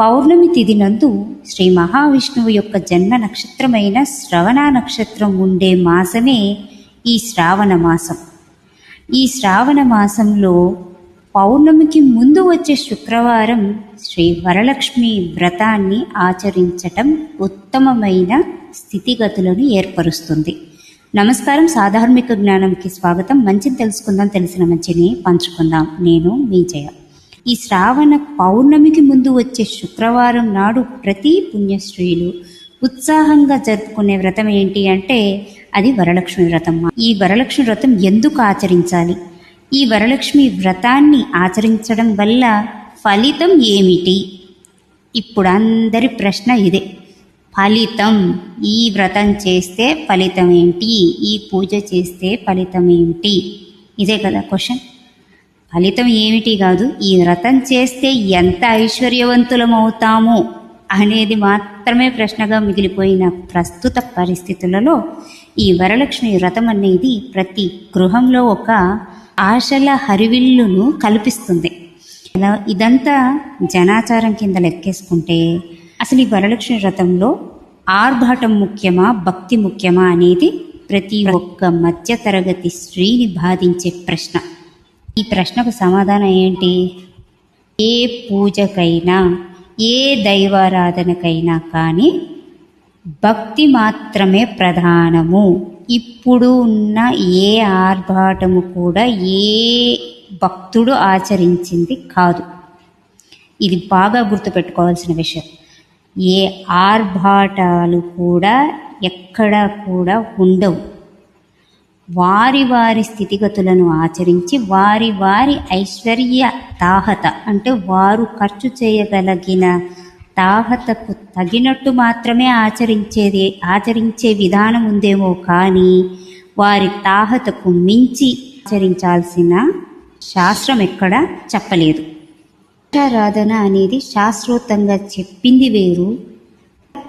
పౌర్ణమి తిథి నందు శ్రీ మహావిష్ణువు యొక్క జన్మ నక్షత్రమైన శ్రవణ నక్షత్రం ఉండే మాసమే ఈ శ్రావణ మాసం. ఈ శ్రావణ మాసంలో పౌర్ణమికి ముందు వచ్చే శుక్రవారం శ్రీ వరలక్ష్మి వ్రతాన్ని ఆచరించటం ఉత్తమమైన స్థితిగతులను ఏర్పరుస్తుంది. నమస్కారం. సాధార్మిక జ్ఞానంకి స్వాగతం. మంచిని తెలుసుకుందాం తెలిసిన మంచిని పంచుకుందాం. నేను మీ జయ. ఈ శ్రావణ పౌర్ణమికి ముందు వచ్చే శుక్రవారం నాడు ప్రతి పుణ్యశ్రీలు ఉత్సాహంగా జరుపుకునే వ్రతం ఏంటి అంటే అది వరలక్ష్మి వ్రతం. ఈ వరలక్ష్మి వ్రతం ఎందుకు ఆచరించాలి? ఈ వరలక్ష్మి వ్రతాన్ని ఆచరించడం వల్ల ఫలితం ఏమిటి? ఇప్పుడు అందరి ప్రశ్న ఇదే. ఫలితం ఈ వ్రతం చేస్తే ఫలితం ఏంటి? ఈ పూజ చేస్తే ఫలితం ఏంటి? ఇదే కదా క్వశ్చన్. ఫలితం ఏమిటి కాదు ఈ వ్రతం చేస్తే ఎంత ఐశ్వర్యవంతులమవుతాము అనేది మాత్రమే ప్రశ్నగా మిగిలిపోయిన ప్రస్తుత పరిస్థితులలో ఈ వరలక్ష్మి వ్రతం అనేది ప్రతి గృహంలో ఒక ఆశల హరివిల్లును కల్పిస్తుంది. ఇలా ఇదంతా జనాచారం కింద లెక్కేసుకుంటే అసలు ఈ వరలక్ష్మి వ్రతంలో ఆర్భాటం ముఖ్యమా భక్తి ముఖ్యమా అనేది ప్రతి ఒక్క మధ్యతరగతి స్త్రీని బాధించే ప్రశ్న. ఈ ప్రశ్నకు సమాధానం ఏంటి? ఏ పూజకైనా ఏ దైవారాధనకైనా కానీ భక్తి మాత్రమే ప్రధానము. ఇప్పుడు ఉన్న ఏ ఆర్భాటము కూడా ఏ భక్తుడు ఆచరించింది కాదు. ఇది బాగా గుర్తుపెట్టుకోవాల్సిన విషయం. ఏ ఆర్భాటాలు కూడా ఎక్కడా కూడా ఉండవు. వారి వారి స్థితిగతులను ఆచరించి వారి వారి ఐశ్వర్య తాహత అంటే వారు ఖర్చు చేయగలిగిన తాహతకు తగినట్టు మాత్రమే ఆచరించేది ఆచరించే విధానం ఉందేమో కానీ వారి తాహతకు మించి ఆచరించాల్సిన శాస్త్రం ఎక్కడ చెప్పలేదు. ఆరాధన అనేది శాస్త్రోతంగా చెప్పింది వేరు.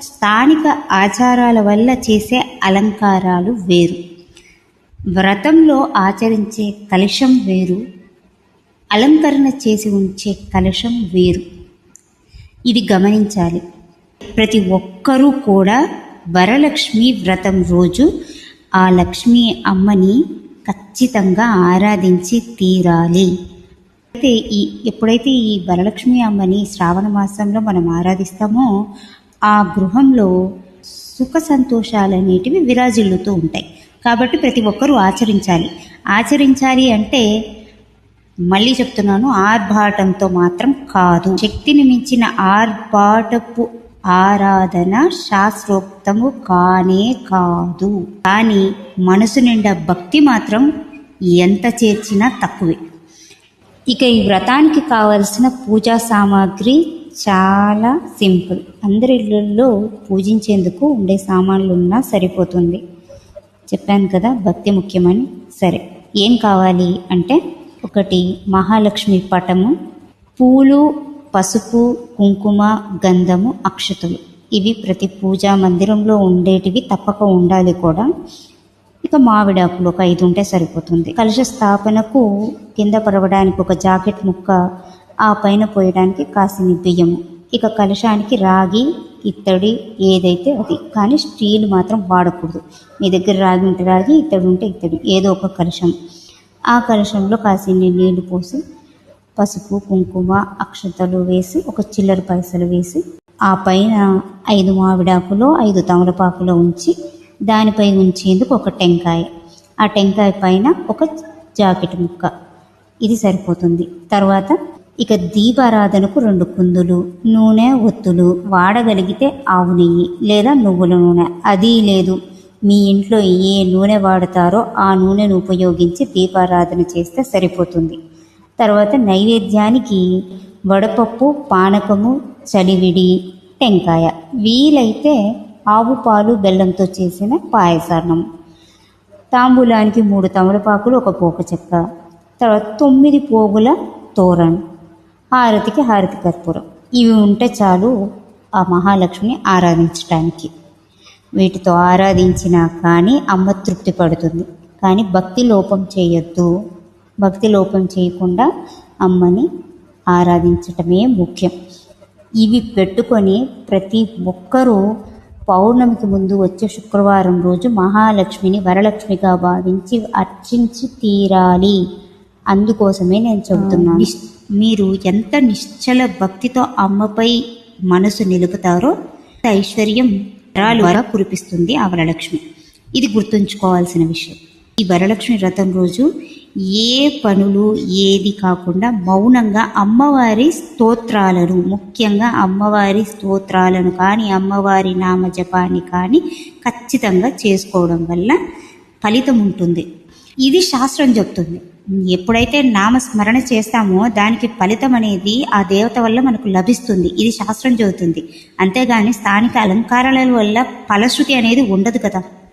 స్థానిక ఆచారాల వల్ల చేసే అలంకారాలు వేరు. వ్రతంలో ఆచరించే కలశం వేరు అలంకరణ చేసి ఉంచే కలశం వేరు. ఇది గమనించాలి. ప్రతి ఒక్కరూ కూడా వరలక్ష్మి వ్రతం రోజు ఆ లక్ష్మీ అమ్మని ఖచ్చితంగా ఆరాధించి తీరాలి. అయితే ఈ ఎప్పుడైతే ఈ వరలక్ష్మి అమ్మని శ్రావణ మాసంలో మనం ఆరాధిస్తామో ఆ గృహంలో సుఖ సంతోషాలు అనేటివి విరాజిల్లుతూ ఉంటాయి. కాబట్టి ప్రతి ఒక్కరూ ఆచరించాలి. ఆచరించాలి అంటే మళ్ళీ చెప్తున్నాను ఆర్భాటంతో మాత్రం కాదు. శక్తిని మించిన ఆర్భాటపు ఆరాధన శాస్త్రోక్తము కానే కాదు. కానీ మనసు నిండా భక్తి మాత్రం ఎంత చేర్చినా తక్కువే. ఇక ఈ వ్రతానికి కావలసిన పూజా సామాగ్రి చాలా సింపుల్. అందరి ఇళ్ళల్లో పూజించేందుకు ఉండే సామాన్లు ఉన్నా సరిపోతుంది. చెప్పాను కదా భక్తి ముఖ్యమని. సరే ఏం కావాలి అంటే ఒకటి మహాలక్ష్మి పటము పూలు పసుపు కుంకుమ గంధము అక్షతులు. ఇవి ప్రతి పూజా మందిరంలో ఉండేటివి తప్పక ఉండాలి కూడా. ఇక మామిడాకులు ఒక ఐదు ఉంటే సరిపోతుంది. కలుష స్థాపనకు కింద పడవడానికి ఒక జాకెట్ ముక్క ఆ పైన పోయడానికి కాసిని బియ్యము. ఇక కలుషానికి రాగి ఇత్తడి ఏదైతే అది. కానీ స్టీల్ మాత్రం వాడకూడదు. మీ దగ్గర రాగి ఉంటే రాగి ఇత్తడి ఉంటే ఇత్తడి. ఏదో ఒక కలశం. ఆ కలశంలో కాసిన్ని నీళ్ళు పోసి పసుపు కుంకుమ అక్షతలు వేసి ఒక చిల్లర పైసలు వేసి ఆ పైన ఐదు మామిడాకులో ఐదు తమలపాకులో ఉంచి దానిపై ఉంచేందుకు ఒక టెంకాయ. ఆ టెంకాయ పైన ఒక జాకెట్ ముక్క. ఇది సరిపోతుంది. తర్వాత ఇక దీపారాధనకు రెండు కుందులు నూనె ఒత్తులు వాడగలిగితే ఆవు నెయ్యి లేదా నువ్వుల నూనె. అది లేదు. మీ ఇంట్లో ఏ నూనె వాడతారో ఆ నూనెను ఉపయోగించి దీపారాధన చేస్తే సరిపోతుంది. తర్వాత నైవేద్యానికి వడపప్పు పానకము చలివిడి టెంకాయ వీలైతే ఆవు పాలు బెల్లంతో చేసిన పాయసాన్నం. తాంబూలానికి మూడు తమలపాకులు ఒక పోక చెక్క తర్వాత తొమ్మిది పోగుల తోరణ్. హారతికి హారతి కర్పూరం. ఇవి ఉంటే చాలు ఆ మహాలక్ష్మిని ఆరాధించటానికి. వీటితో ఆరాధించినా కానీ అమ్మ తృప్తి పడుతుంది. కానీ భక్తి లోపం చేయొద్దు. భక్తి లోపం చేయకుండా అమ్మని ఆరాధించటమే ముఖ్యం. ఇవి పెట్టుకొని ప్రతి ఒక్కరూ పౌర్ణమికి ముందు వచ్చే శుక్రవారం రోజు మహాలక్ష్మిని వరలక్ష్మిగా భావించి అర్చించి తీరాలి. అందుకోసమే నేను చెబుతున్నాను. మీరు ఎంత నిశ్చల భక్తితో అమ్మపై మనసు నిలుపుతారో ఐశ్వర్యం వరాలుగా కురిపిస్తుంది ఆ వరలక్ష్మి. ఇది గుర్తుంచుకోవాల్సిన విషయం. ఈ వరలక్ష్మి వ్రతం రోజు ఏ పనులు ఏది కాకుండా మౌనంగా అమ్మవారి స్తోత్రాలను ముఖ్యంగా అమ్మవారి స్తోత్రాలను కానీ అమ్మవారి నామ జపాన్ని కానీ ఖచ్చితంగా చేసుకోవడం వల్ల ఫలితం ఉంటుంది. ఇది శాస్త్రం చెప్తుంది. ఎప్పుడైతే నామస్మరణ చేస్తామో దానికి ఫలితం అనేది ఆ దేవత వల్ల మనకు లభిస్తుంది. ఇది శాస్త్రం చెబుతుంది. అంతేగాని స్థానిక అలంకారాల వల్ల ఫలశ్రుతి అనేది ఉండదు కదా.